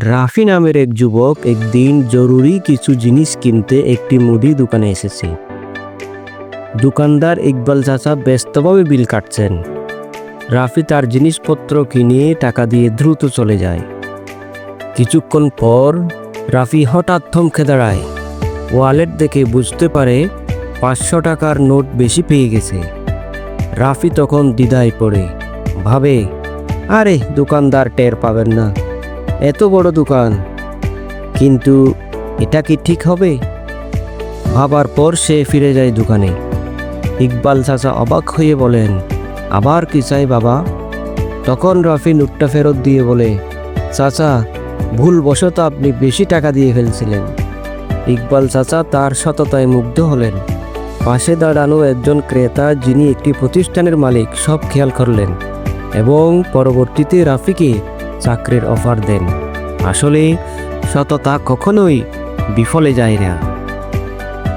রাফি নামের এক যুবক একদিন জরুরি কিছু জিনিস কিনতে একটি মুদি দোকানে এসেছে। দোকানদার ইকবাল চাচা ব্যস্তভাবে বিল কাটছেন। রাফি তার জিনিসপত্র কিনে টাকা দিয়ে দ্রুত চলে যায়। কিছুক্ষণ পর রাফি হঠাৎ থমকে দাঁড়ায়। ওয়ালেট দেখে বুঝতে পারে পাঁচশো টাকার নোট বেশি পেয়ে গেছে। রাফি তখন দ্বিধায় পড়ে। ভাবে, আরে, দোকানদার টের পাবেন না। এত বড় দোকান। কিন্তু এটা কি ঠিক হবে? ভাবার পর সে ফিরে যায় দোকানে। ইকবাল চাচা অবাক হয়ে বলেন, আবার কি চাই বাবা? তখন রাফি নোটটা ফেরত দিয়ে বলে, চাচা, ভুলবশত আপনি বেশি টাকা দিয়ে ফেলছিলেন। ইকবাল চাচা তার সততায় মুগ্ধ হলেন। পাশে দাঁড়ানো একজন ক্রেতা যিনি একটি প্রতিষ্ঠানের মালিক সব খেয়াল করলেন এবং পরবর্তীতে রাফিকে চাকরির অফার দেন। আসলে সততা কখনোই বিফলে যায় না।